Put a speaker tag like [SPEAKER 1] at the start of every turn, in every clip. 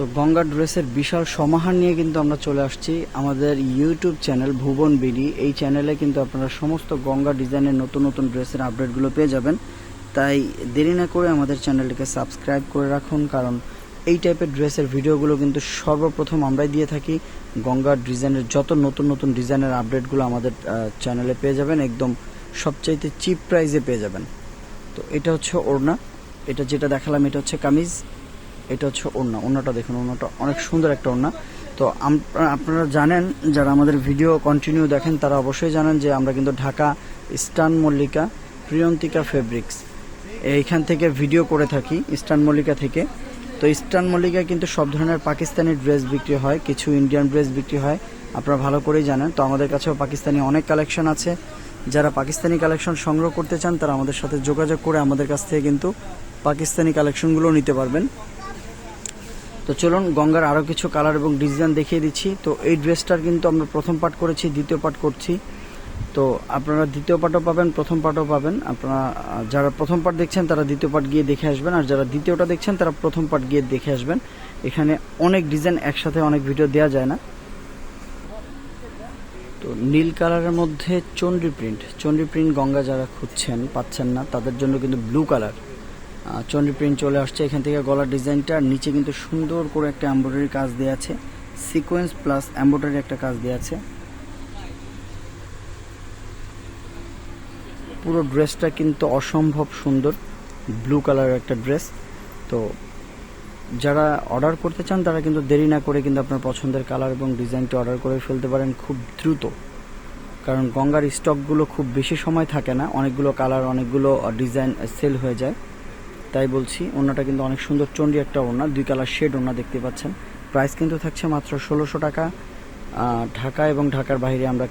[SPEAKER 1] তো গঙ্গা ড্রেসের বিশাল সমাহার নিয়ে কিন্তু আমরা চলে আসছি আমাদের ইউটিউব চ্যানেল ভুবন বিডি। এই চ্যানেলে কিন্তু আপনারা সমস্ত গঙ্গা ডিজাইনের নতুন নতুন ড্রেসের আপডেটগুলো পেয়ে যাবেন। তাই দেরি না করে আমাদের চ্যানেলটিকে সাবস্ক্রাইব করে রাখুন, কারণ এই টাইপের ড্রেসের ভিডিওগুলো কিন্তু সর্বপ্রথম আমরাই দিয়ে থাকি। গঙ্গা ডিজাইনের যত নতুন নতুন ডিজাইনের আপডেটগুলো আমাদের চ্যানেলে পেয়ে যাবেন, একদম সবচাইতে চিপ প্রাইসে পেয়ে যাবেন। তো এটা হচ্ছে ওড়না। এটা যেটা দেখালাম, এটা হচ্ছে কামিজ। এটা হচ্ছে ওড়না। ওড়নাটা দেখুন, ওড়নাটা অনেক সুন্দর একটা ওড়না। তো আপনারা জানেন, যারা আমাদের ভিডিও কন্টিনিউ দেখেন, তারা অবশ্যই জানেন যে আমরা কিন্তু ঢাকা ইস্টার্ন মল্লিকা প্রিয়ন্তিকা ফেব্রিক্স এইখান থেকে ভিডিও করে থাকি, ইস্টার্ন মল্লিকা থেকে। তো ইস্টার্ন মল্লিকা কিন্তু সব ধরনের পাকিস্তানি ড্রেস বিক্রি হয়, কিছু ইন্ডিয়ান ড্রেস বিক্রি হয়, আপনারা ভালো করেই জানেন। তো আমাদের কাছেও পাকিস্তানি অনেক কালেকশন আছে। যারা পাকিস্তানি কালেকশন সংগ্রহ করতে চান, তারা আমাদের সাথে যোগাযোগ করে আমাদের কাছ থেকে কিন্তু পাকিস্তানি কালেকশনগুলো নিতে পারবেন। তো চলুন, গঙ্গার আরও কিছু কালার এবং ডিজাইন দেখিয়ে দিচ্ছি। তো এই ড্রেসটার কিন্তু আমরা প্রথম পার্ট করেছি, দ্বিতীয় পার্ট করছি। তো আপনারা দ্বিতীয় পার্টও পাবেন, প্রথম পার্টও পাবেন। আপনারা যারা প্রথম পার্ট দেখছেন, তারা দ্বিতীয় পার্ট গিয়ে দেখে আসবেন। আর যারা দ্বিতীয়টা দেখছেন, তারা প্রথম পার্ট গিয়ে দেখে আসবেন। এখানে অনেক ডিজাইন একসাথে, অনেক ভিডিও দেওয়া যায় না। তো নীল কালারের মধ্যে চন্ডী প্রিন্ট চন্ডী প্রিন্ট গঙ্গা যারা খুঁজছেন, পাচ্ছেন না, তাদের জন্য কিন্তু ব্লু কালার চন্ডী প্রিন্ট চলে আসছে। এখান থেকে গলার ডিজাইনটা, নিচে কিন্তু সুন্দর করে একটা এমব্রয়ডারি কাজ দেওয়া আছে। সিকোয়েন্স প্লাস এমব্রয়ডারি একটা কাজ দেওয়া আছে। পুরো ড্রেসটা কিন্তু অসম্ভব সুন্দর। ব্লু কালারের একটা ড্রেস তো যারা অর্ডার করতে চান, তারা কিন্তু দেরি না করে কিন্তু আপনার পছন্দের কালার এবং ডিজাইনটি অর্ডার করে ফেলতে পারেন খুব দ্রুত। কারণ গঙ্গার স্টকগুলো খুব বেশি সময় থাকে না। অনেকগুলো কালার অনেকগুলো ডিজাইন সেল হয়ে যায়। তাই বলছি ওনাটা কিন্তু অনেক সুন্দর চন্ডি একটা ওনা দুই কালার শেড ওনা দেখতে পাচ্ছেন। প্রাইস কিন্তু থাকছে মাত্র ষোলোশো টাকা। ঢাকা এবং ঢাকার বাইরে আমরা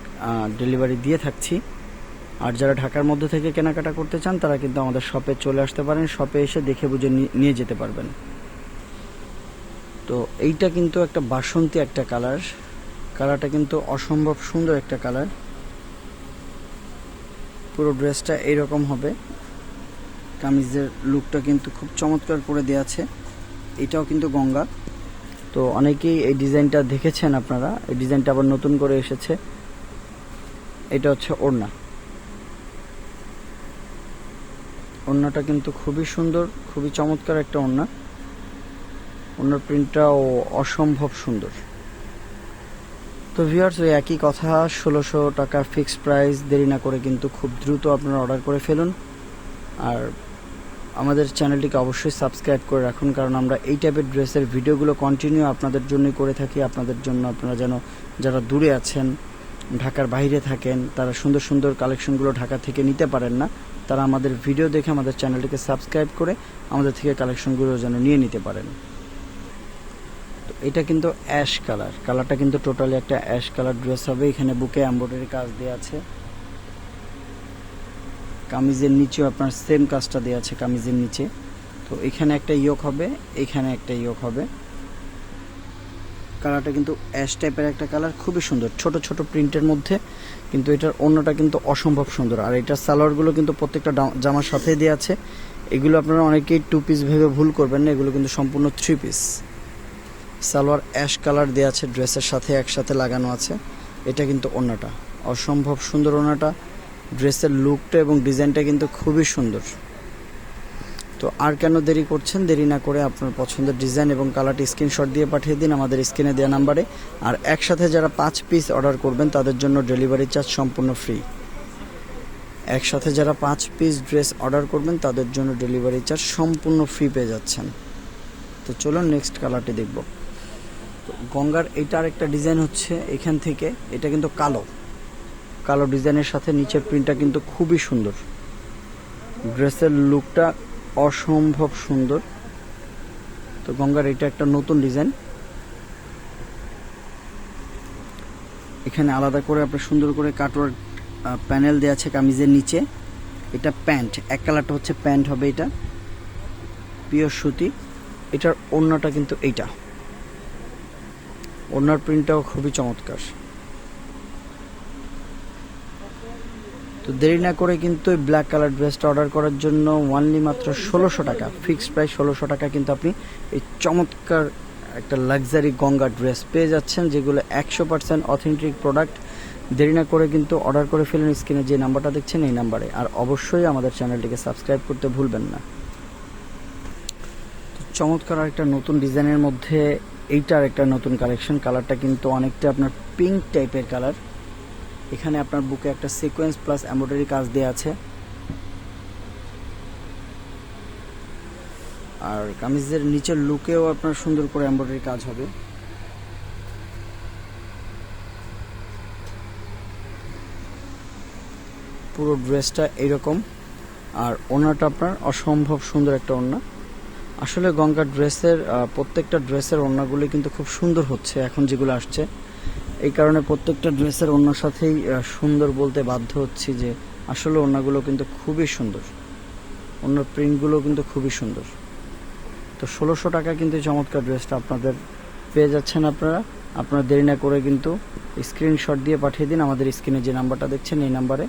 [SPEAKER 1] ডেলিভারি দিয়ে থাকছি। আর যারা ঢাকার মধ্যে থেকে কেনাকাটা করতে চান, তারা কিন্তু আমাদের শপে চলে আসতে পারেন। শপে এসে দেখে বুঝে নিয়ে যেতে পারবেন। তো এইটা কিন্তু একটা বাসন্তী একটা কালার। কালারটা কিন্তু অসম্ভব সুন্দর একটা কালার। পুরো ড্রেসটা এইরকম হবে। কামিজের লুকটা কিন্তু খুব চমৎকার করে দেওয়া আছে। এটাও কিন্তু গঙ্গা। তো অনেকেই এই ডিজাইনটা দেখেছেন আপনারা। এই ডিজাইনটা আবার নতুন করে এসেছে। এটা হচ্ছে ওড়না। ওড়নাটা কিন্তু খুবই সুন্দর, খুবই চমৎকার একটা ওড়না। ওড়নার প্রিন্টটাও অসম্ভব সুন্দর। তো ভিউয়ার্স ওই একই কথা, ষোলোশো টাকা ফিক্সড প্রাইস দেরি না করে কিন্তু খুব দ্রুত আপনারা অর্ডার করে ফেলুন। আর আমাদের চ্যানেলটিকে অবশ্যই সাবস্ক্রাইব করে রাখুন, কারণ আমরা এই টাইপের ড্রেসের ভিডিওগুলো কন্টিনিউ আপনাদের জন্যই করে থাকি। আপনাদের জন্য আপনারা যেন যারা দূরে আছেন, ঢাকার বাইরে থাকেন, তারা সুন্দর সুন্দর কালেকশনগুলো ঢাকা থেকে নিতে পারেন না, তারা আমাদের ভিডিও দেখে আমাদের চ্যানেলটিকে সাবস্ক্রাইব করে আমাদের থেকে কালেকশনগুলো যেন নিয়ে নিতে পারেন। তো এটা কিন্তু অ্যাশ কালার কালারটা কিন্তু টোটালি একটা অ্যাশ কালার ড্রেস হবে। এখানে বুকে এমব্রয়ডারি কাজ দেওয়া আছে। কামিজের নিচেও আপনার সেম কাজটা দেওয়া আছে কামিজের নিচে। তো এখানে একটা ইয়োক হবে, এখানে একটা ইয়োক হবে। কালারটা কিন্তু অ্যাশ টাইপের একটা কালার, খুবই সুন্দর। ছোট ছোট প্রিন্টের মধ্যে, কিন্তু এটার অন্যটা কিন্তু অসম্ভব সুন্দর। আর এটার সালোয়ারগুলো কিন্তু প্রত্যেকটা জামার সাথেই দেওয়া আছে। এগুলো আপনারা অনেকেই টু পিস ভেবে ভুল করবেন না, এগুলো কিন্তু সম্পূর্ণ three piece salwar ash colour দেওয়া আছে ড্রেসের সাথে একসাথে লাগানো আছে। এটা কিন্তু ওড়নাটা অসম্ভব সুন্দর ওড়নাটা ড্রেসের লুকটা এবং ডিজাইনটা কিন্তু খুবই সুন্দর। তো আর কেন দেরি করছেন? দেরি না করে আপনার পছন্দের ডিজাইন এবং কালারটি স্ক্রিনশট দিয়ে পাঠিয়ে দিন আমাদের স্ক্রিনে দেওয়া নাম্বারে। আর একসাথে যারা পাঁচ পিস অর্ডার করবেন, তাদের জন্য ডেলিভারি চার্জ সম্পূর্ণ ফ্রি। একসাথে যারা পাঁচ পিস ড্রেস অর্ডার করবেন, তাদের জন্য ডেলিভারি চার্জ সম্পূর্ণ ফ্রি পেয়ে যাচ্ছেন। তো চলুন নেক্সট কালারটি দেখব। তো গঙ্গার এটার একটা ডিজাইন হচ্ছে এখান থেকে, এটা কিন্তু কালো। কালো ডিজাইনের সাথে নিচের প্রিন্টটা কিন্তু খুবই সুন্দর। ড্রেসের লুকটা অসম্ভব সুন্দর। তো গঙ্গার এটা একটা নতুন ডিজাইন। এখানে আলাদা করে আপনার সুন্দর করে কাটোয়ার প্যানেল দেওয়া আছে কামিজের নিচে। এটা প্যান্ট, এক কালারটা হচ্ছে প্যান্ট হবে এটা। পিওর সুতি। এটার ওড়নাটা কিন্তু এইটা। ওড়নার প্রিন্টটাও খুবই চমৎকার। তো দেরি না করে কিন্তু এই ব্ল্যাক কালার ড্রেসটা অর্ডার করার জন্য ওয়ানলি মাত্র ষোলোশো টাকা ফিক্সড প্রাইস ষোলোশো টাকা কিন্তু আপনি এই চমৎকার একটা লাক্সারি গঙ্গা ড্রেস পেয়ে যাচ্ছেন, যেগুলো একশো পার্সেন্ট অথেন্টিক প্রোডাক্ট দেরি না করে কিন্তু অর্ডার করে ফেলেন স্ক্রিনে যে নাম্বারটা দেখছেন এই নাম্বারে। আর অবশ্যই আমাদের চ্যানেলটিকে সাবস্ক্রাইব করতে ভুলবেন না। চমৎকার একটা নতুন ডিজাইনের মধ্যে এইটার একটা নতুন কালেকশন কালারটা কিন্তু অনেকটা আপনার পিঙ্ক টাইপের কালার এখানে আপনার বুকে একটা সিকোয়েন্স প্লাস এমব্রয়ডারি কাজ দেওয়া আছে। আর কামিজের নিচের লুকেও আপনার সুন্দর করে এমব্রয়ডারি কাজ হবে। পুরো ড্রেসটা এইরকম আর ওনাটা আপনার অসম্ভব সুন্দর একটা ওড়না। আসলে গঙ্গা ড্রেসের প্রত্যেকটা ড্রেসের ওড়নাগুলি কিন্তু খুব সুন্দর হচ্ছে এখন যেগুলো আসছে। এই কারণে প্রত্যেকটা ড্রেসের ওড়নার সাথেই সুন্দর বলতে বাধ্য হচ্ছি যে আসলে ওড়নাগুলো কিন্তু খুবই সুন্দর। ওনার প্রিন্টগুলো কিন্তু খুবই সুন্দর। তো ষোলোশো টাকা কিন্তু চমৎকার ড্রেসটা আপনাদের পেয়ে যাচ্ছেন আপনারা। আপনারা দেরি না করে কিন্তু স্ক্রিনশট দিয়ে পাঠিয়ে দিন। আমাদের স্ক্রিনে যে নাম্বারটা দেখছেন, এই নাম্বারে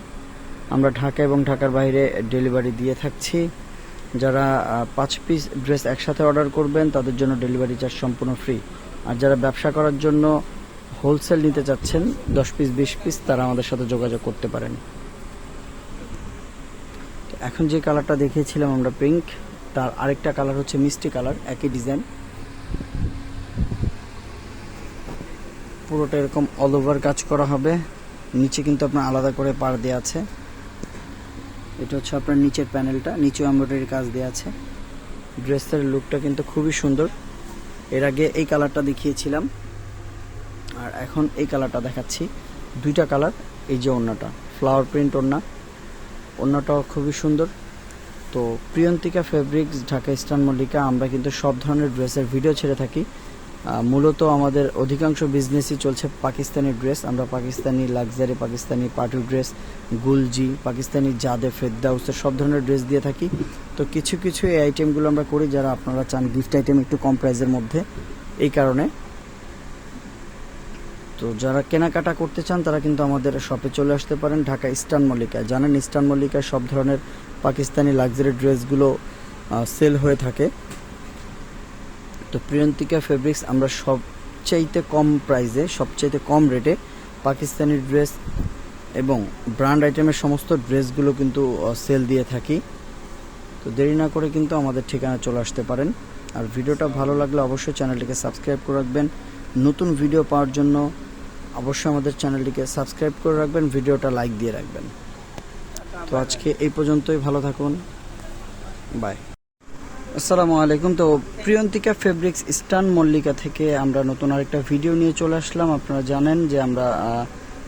[SPEAKER 1] আমরা ঢাকা এবং ঢাকার বাইরে ডেলিভারি দিয়ে থাকছি। যারা পাঁচ পিস ড্রেস একসাথে অর্ডার করবেন, তাদের জন্য ডেলিভারি চার্জ সম্পূর্ণ ফ্রি। আর যারা ব্যবসা করার জন্য হোলসেল নিতে চাচ্ছেন দশ পিস, বিশ পিস, তারা আমাদের সাথে যোগাযোগ করতে পারেন। এখন যে কালারটা দেখিয়েছিলাম আমরা পিঙ্ক, তার আরেকটা কালার হচ্ছে মিষ্টি কালার, একই ডিজাইন। পুরোটা এরকম অল ওভার কাজ করা হবে। নিচে কিন্তু আপনার আলাদা করে পার দেওয়া আছে। এটা হচ্ছে আপনার নিচের প্যানেলটা, নিচেও এমব্রয়ডারি কাজ দেওয়া আছে। ড্রেসের লুকটা কিন্তু খুবই সুন্দর। এর আগে এই কালারটা দেখিয়েছিলাম। আর এখন এই কালারটা দেখাচ্ছি। দুইটা কালার, এই যে ওড়নাটা ফ্লাওয়ার প্রিন্ট ওড়না। ওড়নাটাও খুবই সুন্দর। তো প্রিয়ন্তিকা ফেব্রিক্স ঢাকা ইস্টার্ন মল্লিকা, আমরা কিন্তু সব ধরনের ড্রেসের ভিডিও ছেড়ে থাকি। মূলত আমাদের অধিকাংশ বিজনেসই চলছে পাকিস্তানি ড্রেস। আমরা Pakistani luxury Pakistani party dress, Gulji, Pakistani জাদে ফেদ্দাউসের সব ধরনের ড্রেস দিয়ে থাকি। তো কিছু কিছু এই আইটেমগুলো আমরা করি, যারা আপনারা চান গিফট আইটেম একটু কম প্রাইসের মধ্যে। এই কারণে তো যারা কেনাকাটা করতে চান, তারা কিন্তু আমাদের শপে চলে আসতে পারেন, ঢাকা ইস্টার্ন মল্লিকায়। জানেন, ইস্টার্ন মল্লিকায় সব ধরনের পাকিস্তানি লাক্সারি ড্রেসগুলো সেল হয়ে থাকে। তো প্রিয়ন্তিকা ফেব্রিক্স আমরা সবচাইতে কম প্রাইসে সবচাইতে কম রেটে পাকিস্তানি ড্রেস এবং ব্র্যান্ড আইটেমের সমস্ত ড্রেসগুলো কিন্তু সেল দিয়ে থাকি। তো দেরি না করে কিন্তু আমাদের ঠিকানা চলে আসতে পারেন। আর ভিডিওটা ভালো লাগলে অবশ্যই চ্যানেলটিকে সাবস্ক্রাইব করে রাখবেন। নতুন ভিডিও পাওয়ার জন্য অবশ্যই আমাদের চ্যানেলটিকে সাবস্ক্রাইব করে রাখবেন, ভিডিওটা লাইক দিয়ে রাখবেন। তো আজকে এই পর্যন্তই, ভালো থাকুন। বাই আসসালামু আলাইকুম। তো প্রিয়ন্তিকা ফেব্রিক্স ইস্টার্ন মল্লিকা থেকে আমরা নতুন আরেকটা ভিডিও নিয়ে চলে আসলাম। আপনারা জানেন যে আমরা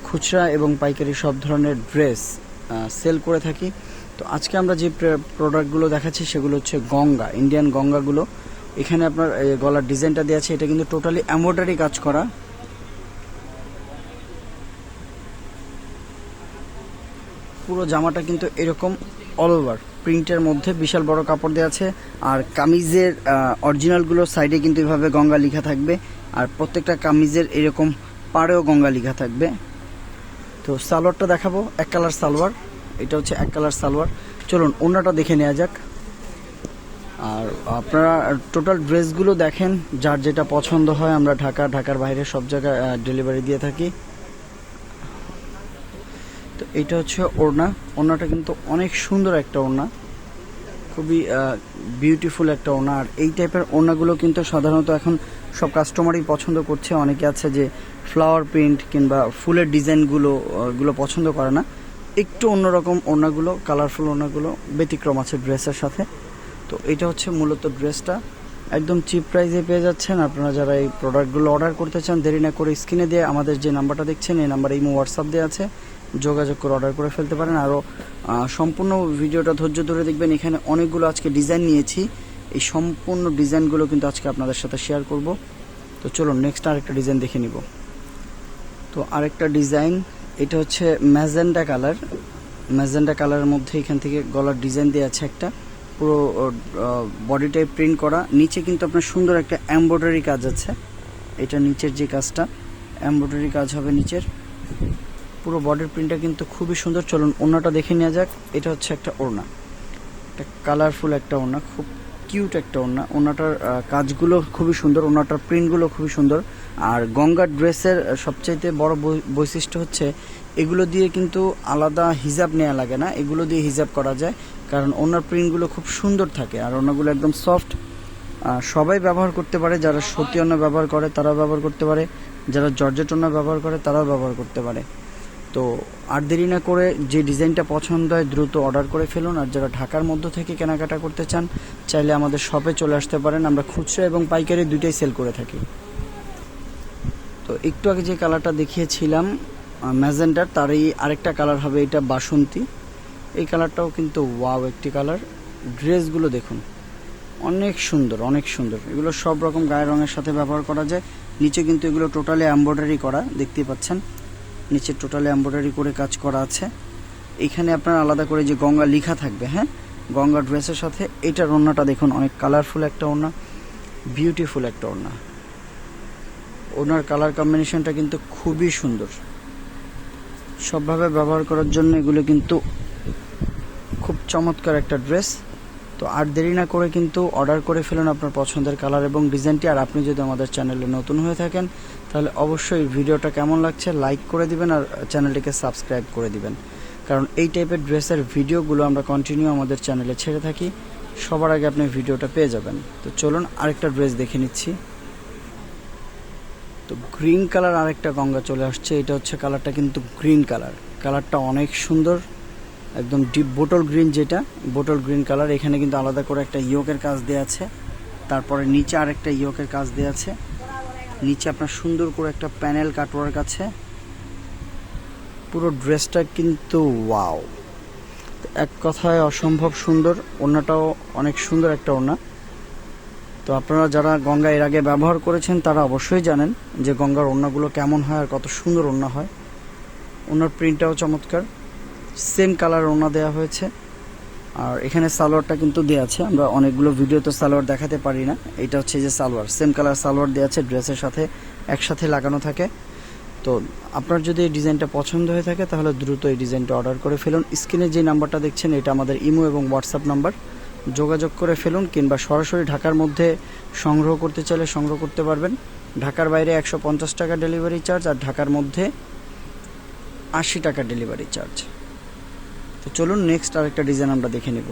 [SPEAKER 1] খুচরা এবং পাইকারি সব ধরনের ড্রেস সেল করে থাকি। তো আজকে আমরা যে প্রোডাক্টগুলো দেখাচ্ছি সেগুলো হচ্ছে গঙ্গা ইন্ডিয়ান গঙ্গাগুলো। এখানে আপনার গলার ডিজাইনটা দেওয়া আছে। এটা কিন্তু টোটালি এমব্রয়ডারি কাজ করা। পুরো জামাটা কিন্তু এরকম অল ওভার প্রিন্টের মধ্যে বিশাল বড় কাপড় দেওয়া আছে, আর কামিজের অরিজিনালগুলো সাইডে কিন্তু এভাবে গঙ্গা লেখা থাকবে, আর প্রত্যেকটা কামিজের এরকম পাড়েও গঙ্গা লেখা থাকবে। তো সালোয়ারটা দেখাবো, এক কালার সালোয়ার, এটা হচ্ছে এক কালার সালোয়ার। চলুন অন্যটা দেখে নেওয়া যাক। আর আপনারা টোটাল ড্রেসগুলো দেখেন, যার যেটা পছন্দ হয়, আমরা ঢাকা, ঢাকার বাইরে সব জায়গায় ডেলিভারি দিয়ে থাকি। এটা হচ্ছে ওড়না। ওড়নাটা কিন্তু অনেক সুন্দর একটা ওড়না। খুবই বিউটিফুল একটা ওড়না। আর এই টাইপের ওড়নাগুলো কিন্তু সাধারণত এখন সব কাস্টমারই পছন্দ করছে। অনেকে আছে যে ফ্লাওয়ার প্রিন্ট কিংবা ফুলের ডিজাইনগুলো গুলো পছন্দ করে না। একটু অন্যরকম ওড়নাগুলো কালারফুল ওড়নাগুলো ব্যতিক্রম আছে ড্রেসের সাথে। তো এটা হচ্ছে মূলত ড্রেসটা। একদম চিপ প্রাইসে পেয়ে যাচ্ছেন। আপনারা যারা এই প্রোডাক্টগুলো অর্ডার করতে চান, দেরি না করে স্ক্রিনে দিয়ে আমাদের যে নাম্বারটা দেখছেন, এই নাম্বার ইমো হোয়াটসঅ্যাপ দেওয়া আছে। যোগাযোগ করে অর্ডার করে ফেলতে পারেন। আরও সম্পূর্ণ ভিডিওটা ধৈর্য ধরে দেখবেন। এখানে অনেকগুলো আজকে ডিজাইন নিয়েছি। এই সম্পূর্ণ ডিজাইনগুলো কিন্তু আজকে আপনাদের সাথে শেয়ার করব। তো চলুন নেক্সট আরেকটা ডিজাইন দেখে নিব। তো আরেকটা ডিজাইন এটা হচ্ছে ম্যাজেন্ডা কালার ম্যাজেন্ডা কালারের মধ্যে এখান থেকে গলার ডিজাইন দেওয়া আছে একটা। পুরো বডি টাইপ প্রিন্ট করা। নিচে কিন্তু আপনার সুন্দর একটা এমব্রয়ডারি কাজ আছে। এটা নিচের যে কাজটা এমব্রয়ডারি কাজ হবে নিচের। পুরো বডির প্রিন্টটা কিন্তু খুবই সুন্দর। চলুন ওড়নাটা দেখে নেওয়া যাক। এটা হচ্ছে একটা ওড়না। একটা কালারফুল একটা ওড়না, খুব কিউট একটা ওড়না। ওড়নাটার কাজগুলো খুবই সুন্দর, ওড়নাটার প্রিন্টগুলো খুবই সুন্দর। আর গঙ্গার ড্রেসের সবচাইতে বড় বৈশিষ্ট্য হচ্ছে এগুলো দিয়ে কিন্তু আলাদা হিজাব নেওয়া লাগে না। এগুলো দিয়ে হিজাব করা যায়, কারণ ওনার প্রিন্টগুলো খুব সুন্দর থাকে। আর ওনাগুলো একদম সফট সবাই ব্যবহার করতে পারে। যারা সত্যি ওনা ব্যবহার করে তারা ব্যবহার করতে পারে। যারা জর্জেট ওনা ব্যবহার করে, তারাও ব্যবহার করতে পারে। তো আর দেরি না করে যে ডিজাইনটা পছন্দ হয় দ্রুত অর্ডার করে ফেলুন। আর যারা ঢাকার মধ্য থেকে কেনাকাটা করতে চান, চাইলে আমাদের শপে চলে আসতে পারেন। আমরা খুচরা এবং পাইকারি দুইটাই সেল করে থাকি। তো একটু আগে যে কালারটা দেখিয়েছিলাম ম্যাজেন্ডার তারই আরেকটা কালার হবে এটা বাসন্তী। এই কালারটাও কিন্তু ওয়াও একটি কালার ড্রেসগুলো দেখুন, অনেক সুন্দর অনেক সুন্দর। এগুলো সব রকম গায়ের রঙের সাথে ব্যবহার করা যায়। নিচে কিন্তু এগুলো টোটালি এমব্রয়ডারি করা, দেখতেই পাচ্ছেন। নিচে টোটালি এমব্রয়ডারি করে কাজ করা আছে। এখানে আপনার আলাদা করে যে গঙ্গা লেখা থাকবে হ্যাঁ? গঙ্গা ড্রেসের সাথে এটার ওড়নাটা দেখুন, অনেক কালারফুল একটা ওড়না বিউটিফুল একটা ওড়না। ওনার কালার কম্বিনেশনটা কিন্তু খুবই সুন্দর। সবভাবে ব্যবহার করার জন্য এগুলো কিন্তু খুব চমৎকার একটা ড্রেস তো আর দেরি না করে কিন্তু অর্ডার করে ফেলুন আপনার পছন্দের কালার এবং ডিজাইনটি আর আপনি যদি আমাদের চ্যানেলে নতুন হয়ে থাকেন, তাহলে অবশ্যই ভিডিওটা কেমন লাগছে লাইক করে দিবেন আর চ্যানেলটিকে সাবস্ক্রাইব করে দিবেন। কারণ এই টাইপের ড্রেসের ভিডিওগুলো আমরা কন্টিনিউ আমাদের চ্যানেলে ছেড়ে থাকি। সবার আগে আপনি ভিডিওটা পেয়ে যাবেন। তো চলুন আরেকটা ড্রেস দেখে নিচ্ছি। তো গ্রিন কালার আরেকটা গঙ্গা চলে আসছে। এটা হচ্ছে কালারটা কিন্তু গ্রিন কালার কালারটা অনেক সুন্দর। একদম ডিপ বোটল গ্রিন যেটা বোটল গ্রিন কালার এখানে কিন্তু আলাদা করে একটা ইয়োকের কাজ দেওয়া আছে। তারপরে নিচে আরেকটা ইয়োকের কাজ দেওয়া আছে। নিচে আপনার সুন্দর করে একটা প্যানেল কাটওয়ার্ক আছে। পুরো ড্রেসটা কিন্তু ওয়াও এক কথায় অসম্ভব সুন্দর, ওড়নাটাও অনেক সুন্দর একটা ওড়না। তো আপনারা যারা গঙ্গা এর আগে ব্যবহার করেছেন, তারা অবশ্যই জানেন যে গঙ্গার ওড়নাগুলো কেমন হয় আর কত সুন্দর ওড়না হয়। ওনার প্রিন্টটাও চমৎকার। সেম কালার ওড়না দেওয়া হয়েছে। আর এখানে সালোয়ারটা কিন্তু দেওয়া আছে। আমরা অনেকগুলো ভিডিওতে সালোয়ার দেখাতে পারি না। এটা হচ্ছে যে সালোয়ার। সেম কালার সালোয়ার দেওয়া আছে ড্রেসের সাথে, একসাথে লাগানো থাকে। তো আপনার যদি এই ডিজাইনটা পছন্দ হয়ে থাকে, তাহলে দ্রুত এই ডিজাইনটা অর্ডার করে ফেলুন। স্ক্রিনে যে নাম্বারটা দেখছেন, এটা আমাদের ইমো এবং হোয়াটসঅ্যাপ নাম্বার। যোগাযোগ করে ফেলুন কিংবা সরাসরি ঢাকার মধ্যে সংগ্রহ করতে চাইলে সংগ্রহ করতে পারবেন। ঢাকার বাইরে একশো পঞ্চাশ টাকা ডেলিভারি চার্জ আর ঢাকার মধ্যে আশি টাকা ডেলিভারি চার্জ তো চলুন নেক্সট আরেকটা ডিজাইন আমরা দেখে নেব।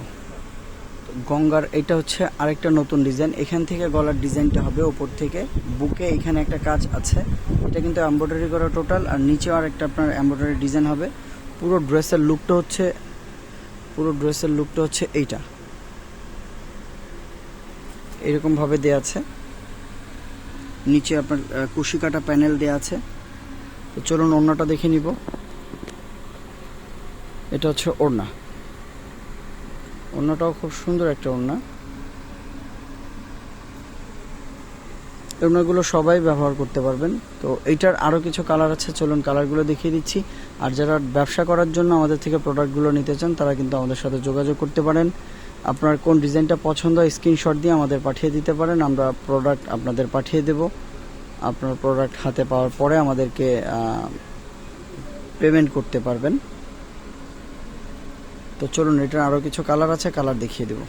[SPEAKER 1] গঙ্গার এটা হচ্ছে আরেকটা নতুন ডিজাইন এখান থেকে গলার ডিজাইনটা হবে ওপর থেকে। বুকে এখানে একটা কাজ আছে। এটা কিন্তু এমব্রয়ডারি করা টোটাল আর নিচেও আরেকটা আপনার এমব্রয়ডারি ডিজাইন হবে। পুরো ড্রেসের লুকটা হচ্ছে, পুরো ড্রেসের লুকটা হচ্ছে এইটা। এরকম ভাবে দেয়া আছে। নিচে আপনার কুশি কাটা প্যানেল দেয়া আছে। তো চলুন ওড়নাটা দেখে নিব। এটা হচ্ছে ওড়না। ওড়নাটাও খুব সুন্দর একটা ওড়না। ওড়নাগুলো সবাই ব্যবহার করতে পারবেন। তো এইটার আরও কিছু কালার আছে, চলুন কালারগুলো দেখিয়ে দিচ্ছি। আর যারা ব্যবসা করার জন্য আমাদের থেকে প্রোডাক্টগুলো নিতে চান, তারা কিন্তু আমাদের সাথে যোগাযোগ করতে পারেন। আপনার কোন ডিজাইনটা পছন্দ হয় স্ক্রিনশট দিয়ে আমাদের পাঠিয়ে দিতে পারেন। আমরা প্রোডাক্ট আপনাদের পাঠিয়ে দেব। আপনার প্রোডাক্ট হাতে পাওয়ার পরে আমাদেরকে পেমেন্ট করতে পারবেন। তো চলুন এটার আরও কিছু কালার আছে কালার দেখিয়ে দেবো।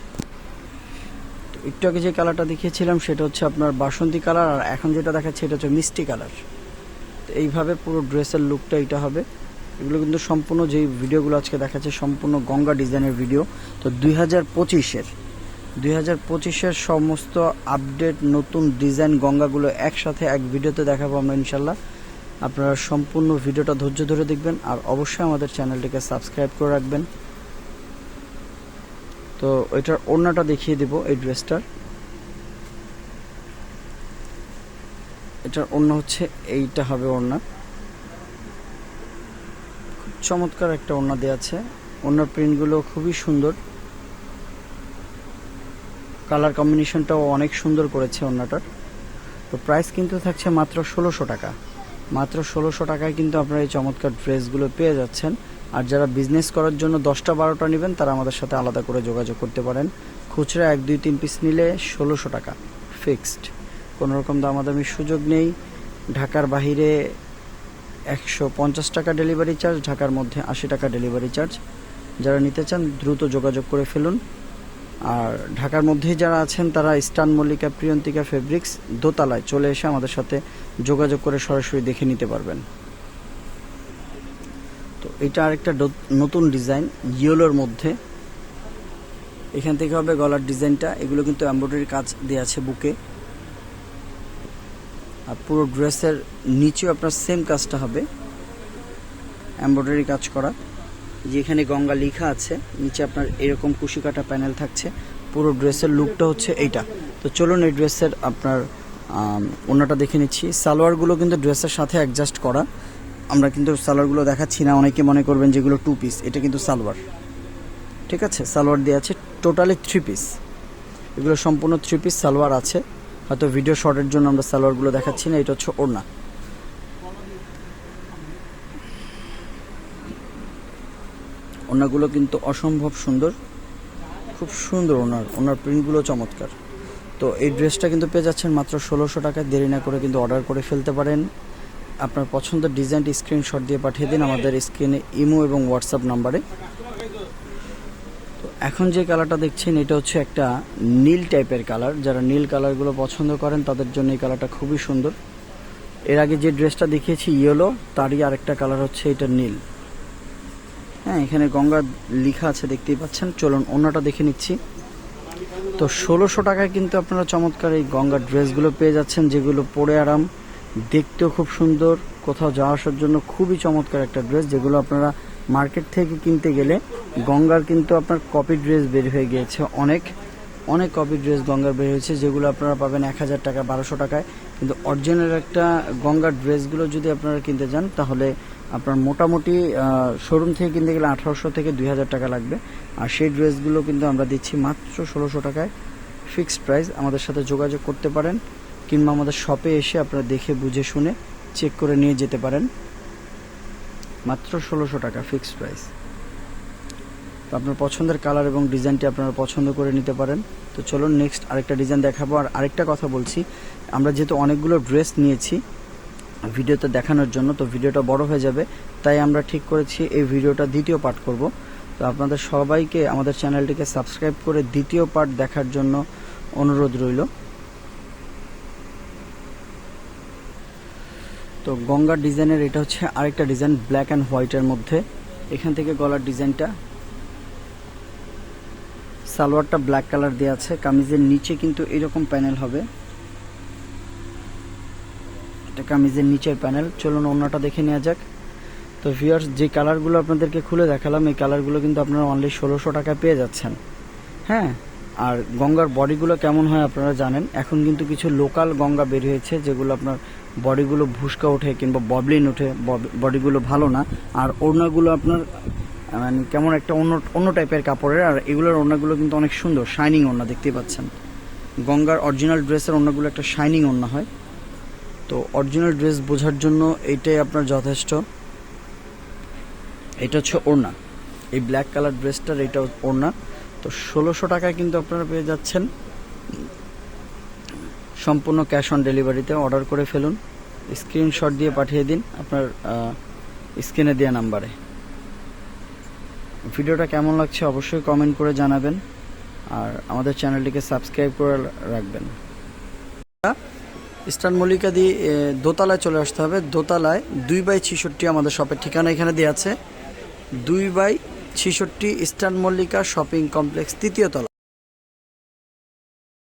[SPEAKER 1] একটু আগে যে কালারটা দেখিয়েছিলাম, সেটা হচ্ছে আপনার বাসন্তী কালার আর এখন যেটা দেখাচ্ছে, এটা হচ্ছে মিষ্টি কালার তো এইভাবে পুরো ড্রেসের লুকটা এটা হবে। এগুলো কিন্তু সম্পূর্ণ যেই ভিডিওগুলো আজকে দেখাচ্ছে, সম্পূর্ণ গঙ্গা ডিজাইনের ভিডিও তো দুই হাজার পঁচিশের, দুই হাজার পঁচিশের সমস্ত আপডেট নতুন ডিজাইন গঙ্গাগুলো একসাথে এক ভিডিওতে দেখাবো আমরা ইনশাল্লাহ। আপনারা সম্পূর্ণ ভিডিওটা ধৈর্য ধরে দেখবেন, আর অবশ্যই আমাদের চ্যানেলটিকে সাবস্ক্রাইব করে রাখবেন। তো ওইটার ওড়নাটা দেখিয়ে দেব এই ড্রেসটার। এটার ওড়না হচ্ছে এইটা হবে ওড়না। খুব চমৎকার একটা ওড়না দেওয়া আছে। ওড়নার প্রিন্টগুলো খুবই সুন্দর। কালার কম্বিনেশনটাও অনেক সুন্দর করেছে ওড়নাটার। তো প্রাইস কিন্তু থাকছে মাত্র ষোলোশো টাকা। মাত্র ষোলোশো টাকায় কিন্তু আপনারা এই চমৎকার ড্রেসগুলো পেয়ে যাচ্ছেন। আর যারা বিজনেস করার জন্য দশটা বারোটা নেবেন, তারা আমাদের সাথে আলাদা করে যোগাযোগ করতে পারেন। খুচরা এক, দুই, তিন পিস নিলে ষোলোশো টাকা ফিক্সড কোনো রকম দামাদামির সুযোগ নেই। ঢাকার বাহিরে একশো পঞ্চাশ টাকা ডেলিভারি চার্জ ঢাকার মধ্যে আশি টাকা ডেলিভারি চার্জ যারা নিতে চান, দ্রুত যোগাযোগ করে ফেলুন। আর ঢাকার মধ্যেই যারা আছেন, তারা ইস্টার্ন মল্লিকা, প্রিয়ন্তিকা ফেব্রিক্স দোতলায় চলে এসে আমাদের সাথে যোগাযোগ করে সরাসরি দেখে নিতে পারবেন। এটা আরেকটা নতুন ডিজাইন ইয়েলোর মধ্যে। এখান থেকে হবে গলার ডিজাইনটা। এগুলো কিন্তু এমব্রয়ডারি কাজ দেওয়া আছে বুকে। আর পুরো ড্রেসের নিচেও আপনার সেম কাজটা হবে। এমব্রয়ডারি কাজ করা। যেখানে গঙ্গা লেখা আছে নিচে আপনার এরকম কুশি কাটা প্যানেল থাকছে। পুরো ড্রেসের লুকটা হচ্ছে এইটা। তো চলুন এই ড্রেসের আপনার আম, ওড়নাটা দেখে নিচ্ছি। সালোয়ারগুলো কিন্তু ড্রেসের সাথে অ্যাডজাস্ট করা। আমরা কিন্তু সালোয়ারগুলো দেখাচ্ছি না, অনেকে মনে করবেন যেগুলো টু পিস এটা কিন্তু সালোয়ার। ঠিক আছে? সালোয়ার দেওয়া আছে টোটালি থ্রি পিস এগুলো সম্পূর্ণ থ্রি পিস সালোয়ার আছে। হয়তো ভিডিও শর্টের জন্য আমরা সালোয়ারগুলো দেখাচ্ছি না, এটা হচ্ছে ওড়না। ওনাগুলো কিন্তু অসম্ভব সুন্দর। খুব সুন্দর ওনার ওনার প্রিন্টগুলো চমৎকার। তো এই ড্রেসটা কিন্তু পেয়ে যাচ্ছেন মাত্র ষোলোশো টাকায়, দেরি না করে কিন্তু অর্ডার করে ফেলতে পারেন। আপনার পছন্দের ডিজাইনটি স্ক্রিনশট দিয়ে পাঠিয়ে দিন আমাদের স্ক্রিনে ইমো এবং হোয়াটসঅ্যাপ নাম্বারে। তো এখন যে কালারটা দেখছেন, এটা হচ্ছে একটা নীল টাইপের কালার যারা নীল কালারগুলো পছন্দ করেন, তাদের জন্য এই কালারটা খুবই সুন্দর। এর আগে যে ড্রেসটা দেখিয়েছি ইয়েলো তারই আরেকটা কালার হচ্ছে এটা নীল। হ্যাঁ এখানে গঙ্গা লেখা আছে, দেখতেই পাচ্ছেন। চলুন অন্যটা দেখে নিচ্ছি। তো ষোলোশো টাকায় কিন্তু আপনারা চমৎকার এই গঙ্গার ড্রেসগুলো পেয়ে যাচ্ছেন, যেগুলো পরে আরাম দেখতেও খুব সুন্দর। কোথাও যাওয়া আসার জন্য খুবই চমৎকার একটা ড্রেস যেগুলো আপনারা মার্কেট থেকে কিনতে গেলে গঙ্গার কিন্তু আপনার কপি ড্রেস বের হয়ে গিয়েছে অনেক। অনেক কপি ড্রেস গঙ্গার বের হয়েছে, যেগুলো আপনারা পাবেন এক হাজার টাকা, বারোশো টাকায়। কিন্তু অরিজিনাল একটা গঙ্গার ড্রেসগুলো যদি আপনারা কিনতে যান, তাহলে আপনার মোটামুটি শোরুম থেকে কিনতে গেলে আঠারোশো থেকে দুই হাজার টাকা লাগবে। আর সেই ড্রেসগুলো কিন্তু আমরা দিচ্ছি মাত্র ষোলোশো টাকায়। ফিক্সড প্রাইস আমাদের সাথে যোগাযোগ করতে পারেন। কিংবা আমাদের শপে এসে আপনারা দেখে, বুঝে, শুনে চেক করে নিয়ে যেতে পারেন। মাত্র ষোলোশো টাকা ফিক্সড প্রাইস তো আপনার পছন্দের কালার এবং ডিজাইনটি আপনারা পছন্দ করে নিতে পারেন। তো চলুন নেক্সট আরেকটা ডিজাইন দেখাবো। আর আরেকটা কথা বলছি, আমরা যেহেতু অনেকগুলো ড্রেস নিয়েছি ভিডিওতে দেখানোর জন্য, তো ভিডিওটা বড় হয়ে যাবে। তাই আমরা ঠিক করেছি, এই ভিডিওটা দ্বিতীয় পার্ট করব। তো আপনাদের সবাইকে, আমাদের চ্যানেলটিকে সাবস্ক্রাইব করে দ্বিতীয় পার্ট দেখার জন্য অনুরোধ রইল। তো গঙ্গার ডিজাইনের এটা হচ্ছে আরেকটা ডিজাইন ব্ল্যাক অ্যান্ড হোয়াইটের মধ্যে। এখান থেকে গলার ডিজাইনটা। সালোয়ারটা ব্ল্যাক কালার দেওয়া আছে, কামিজের নিচে কিন্তু এরকম প্যানেল হবে। এটা কামিজের নিচের প্যানেল। চলুন অন্যটা দেখে নেওয়া যাক। তো ভিউয়ার্স যে কালারগুলো আপনাদেরকে খুলে দেখালাম, এই কালারগুলো কিন্তু আপনারা অনলি ষোলোশো টাকা পেয়ে যাচ্ছেন। হ্যাঁ? আর গঙ্গার বডিগুলো কেমন হয় আপনারা জানেন। এখন কিন্তু কিছু লোকাল গঙ্গা বের হয়েছে, যেগুলো আপনার বডিগুলো ভুসকা ওঠে কিংবা ববলিন ওঠে বডিগুলো ভালো না। আর ওড়নাগুলো আপনার মানে কেমন একটা অন্য অন্য টাইপের কাপড়ের, আর এগুলোর ওড়নাগুলো কিন্তু অনেক সুন্দর শাইনিং ওড়না দেখতেই পাচ্ছেন। গঙ্গার অরিজিনাল ড্রেসের ওড়নাগুলো একটা শাইনিং ওড়না হয়। তো অরিজিনাল ড্রেস বোঝার জন্য এইটাই আপনার যথেষ্ট। এটা হচ্ছে ওড়না। এই ব্ল্যাক কালার ড্রেসটার এটা ওড়না। তো ষোলোশো টাকায় কিন্তু আপনারা পেয়ে যাচ্ছেন সম্পূর্ণ ক্যাশ অন ডেলিভারিতে অর্ডার করে ফেলুন। স্ক্রিনশট দিয়ে পাঠিয়ে দিন আপনার স্ক্রিনে দেওয়া নাম্বারে। ভিডিওটা কেমন লাগছে অবশ্যই কমেন্ট করে জানাবেন আর আমাদের চ্যানেলটিকে সাবস্ক্রাইব করে রাখবেন। ইস্টার্ন মল্লিকা দিয়ে দোতলায় চলে আসতে হবে। দোতলায় দুই বাই ছিষট্টি আমাদের শপের ঠিকানা এখানে দেওয়া আছে। দুই বাই ছিষট্টি ইস্টার্ন মল্লিকা শপিং কমপ্লেক্স, তৃতীয় তলা।